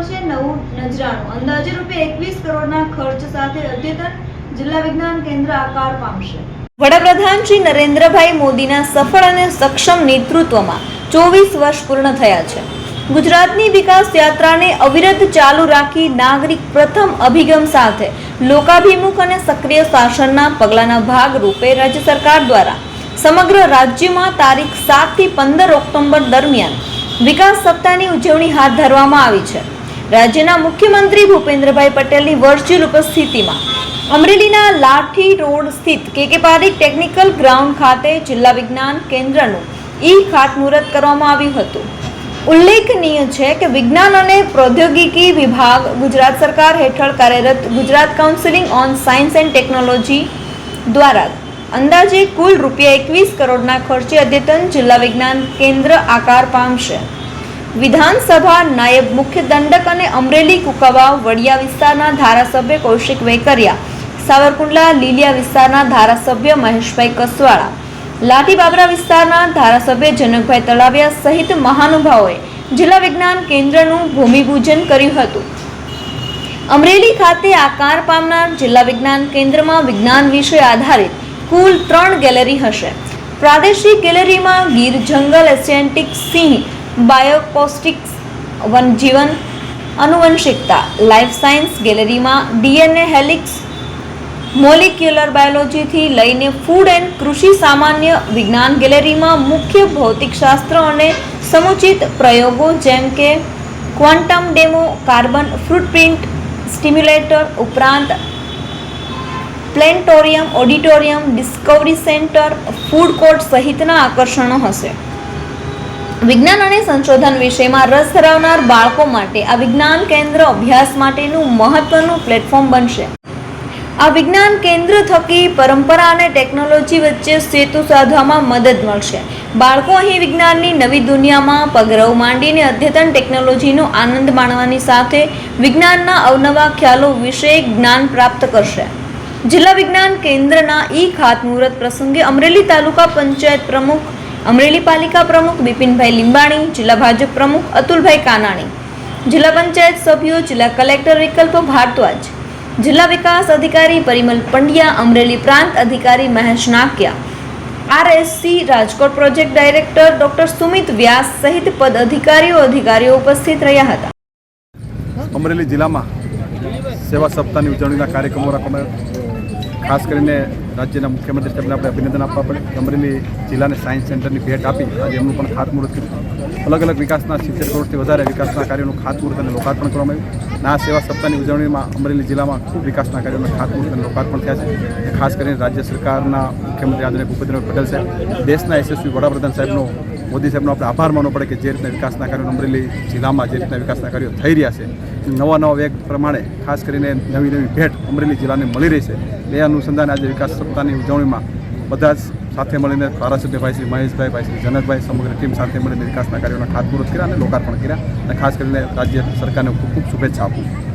વર્ષે નવું નજરાણું. અંદાજે રૂપિયા એકવીસ કરોડના ખર્ચ સાથે અદ્યતન જિલ્લા વિજ્ઞાન કેન્દ્ર આકાર પામશે. વડાપ્રધાન શ્રી નરેન્દ્રભાઈ મોદીના સફળ અને સક્ષમ નેતૃત્વમાં ચોવીસ વર્ષ પૂર્ણ થયા છે. ગુજરાતની વિકાસ યાત્રાને અવિરત ચાલુ રાખી નાગરિક પ્રથમ અભિગમ સાથે લોકાભિમુખ અને સક્રિય શાસનના પગલાના ભાગરૂપે રાજ્ય સરકાર દ્વારા સમગ્ર રાજ્યમાં તારીખ સાતથી પંદર ઓક્ટોબર દરમિયાન વિકાસ સપ્તાહની ઉજવણી હાથ ધરવામાં આવી છે. રાજ્યના મુખ્યમંત્રી ભૂપેન્દ્રભાઈ પટેલની વર્ચ્યુઅલ ઉપસ્થિતિમાં અમરેલીના લાઠી રોડ સ્થિત કે કે ટેકનિકલ ગ્રાઉન્ડ ખાતે જિલ્લા વિજ્ઞાન કેન્દ્રનું ઈ ખાતમુહૂર્ત કરવામાં આવ્યું હતું. ઉલ્લેખનીય છે કે વિજ્ઞાન અને પ્રૌદ્યોગિકી વિભાગ ગુજરાત સરકાર હેઠળ કાર્યરત Gujarat counselling on science and technology દ્વારા અંદાજે કુલ રૂપિયા એકવીસ કરોડના ખર્ચે અદ્યતન જિલ્લા વિજ્ઞાન કેન્દ્ર આકાર પામશે. વિધાનસભા નાયબ મુખ્ય દંડક અને અમરેલી કુકાવાવ વડિયા વિસ્તારના ધારાસભ્ય કૌશિક વેકરિયા, સાવરકુંડલા લીલિયા વિસ્તારના ધારાસભ્ય મહેશભાઈ કસવાળા લાઠી બાબરા વિસ્તારના ધારાસભ્ય જનકભાઈ તળાવિયા સહિત મહાનુભાવોએ જિલ્લા વિજ્ઞાન કેન્દ્રનું ભૂમિપૂજન કર્યું હતું. અમરેલી ખાતે આકાર પામનાર જિલ્લા વિજ્ઞાન કેન્દ્રમાં વિજ્ઞાન વિષય આધારિત કુલ ત્રણ ગેલેરી હશે. પ્રાદેશિક ગેલેરીમાં ગીર જંગલ એશિયાન્ટિક સિંહ બાયોકોસ્ટિક્સ, વનજીવન આનુવંશિકતા લાઈફ સાયન્સ ગેલેરીમાં ડીએનએ હેલિક્સ, મોલિક્યુલર બાયોલોજીથી લઈને ફૂડ એન્ડ કૃષિ સામાન્ય વિજ્ઞાન ગેલેરીમાં મુખ્ય ભૌતિકશાસ્ત્ર અને સમુચિત પ્રયોગો જેમ કે quantum demo, carbon footprint stimulator ઉપરાંત planetarium auditorium discovery centre, food court સહિતના આકર્ષણો હશે. વિજ્ઞાન અને સંશોધન વિષયમાં રસ ધરાવનાર બાળકો માટે આ વિજ્ઞાન કેન્દ્ર અભ્યાસ માટેનું મહત્વનું પ્લેટફોર્મ બનશે. આ વિજ્ઞાન કેન્દ્ર થકી પરંપરા અને ટેકનોલોજી વચ્ચે સેતુ સાધવામાં મદદ મળશે. બાળકો અહીં વિજ્ઞાનની નવી દુનિયામાં પગરવ માંડીને અદ્યતન ટેકનોલોજીનો આનંદ માણવાની સાથે વિજ્ઞાનના અવનવા ખ્યાલો વિશે જ્ઞાન પ્રાપ્ત કરશે. જિલ્લા વિજ્ઞાન કેન્દ્રના ઈ ખાતમુહૂર્ત પ્રસંગે અમરેલી તાલુકા પંચાયત પ્રમુખ અમરેલી પાલિકા પ્રમુખ બિપિનભાઈ લીંબાણી, જિલ્લા ભાજપ પ્રમુખ અતુલભાઈ કાનાણી, જિલ્લા પંચાયત સભ્યો, જિલ્લા કલેક્ટર વિકલ્પ ભારદ્વાજ, જિલ્લા વિકાસ અધિકારી પરિમલ પંડ્યા, અમરેલી પ્રાંત અધિકારી Mahesh Nakiya, RSC Rajkot project director doctor Sumit Vyas સહિત પદ અધિકારીઓ અધિકારીઓ ઉપસ્થિત રહ્યા હતા. અમરેલી જિલ્લામાં સેવા સપ્તાહની ઉજવણીના કાર્યક્રમો ખાસ કરીને રાજ્યના મુખ્યમંત્રી સાહેબને આપણે અભિનંદન આપવા પડે. અમરેલી જિલ્લાને સાયન્સ સેન્ટરની ભેટ આપી. આજે એમનું પણ ખાતમુહૂર્ત કર્યું અલગ અલગ વિકાસના સિત્તેર કરોડથી વધારે વિકાસના કાર્યોનું ખાતમુહૂર્ત અને લોકાર્પણ કરવામાં આવ્યું. આ સેવા સપ્તાહની ઉજવણીમાં અમરેલી જિલ્લામાં ખૂબ વિકાસના કાર્યોના ખાતમુહૂર્ત અને લોકાર્પણ થયા છે. ખાસ કરીને રાજ્ય સરકારના મુખ્યમંત્રી આદરણીય ભૂપેન્દ્ર પટેલ સાહેબ, દેશના યશસ્વી વડાપ્રધાન સાહેબનો મોદી સાહેબનો આપણે આભાર માનવો પડે કે જે રીતના વિકાસના કાર્યો અમરેલી જિલ્લામાં જે રીતના વિકાસના કાર્યો થઈ રહ્યા છે નવા નવા વેગ પ્રમાણે ખાસ કરીને નવી નવી ભેટ અમરેલી જિલ્લાને મળી રહી છે. એ અનુસંધાને આજે વિકાસ સપ્તાહની ઉજવણીમાં બધા જ સાથે મળીને ધારાસભ્યભાઈ શ્રી મહેશભાઈ, ભાઈ શ્રી જનકભાઈ, સમગ્ર ટીમ સાથે મળીને વિકાસના કાર્યોના ખાતમુહૂર્ત કર્યા અને લોકાર્પણ કર્યા. અને ખાસ કરીને રાજ્ય સરકારને ખૂબ ખૂબ શુભેચ્છા આપું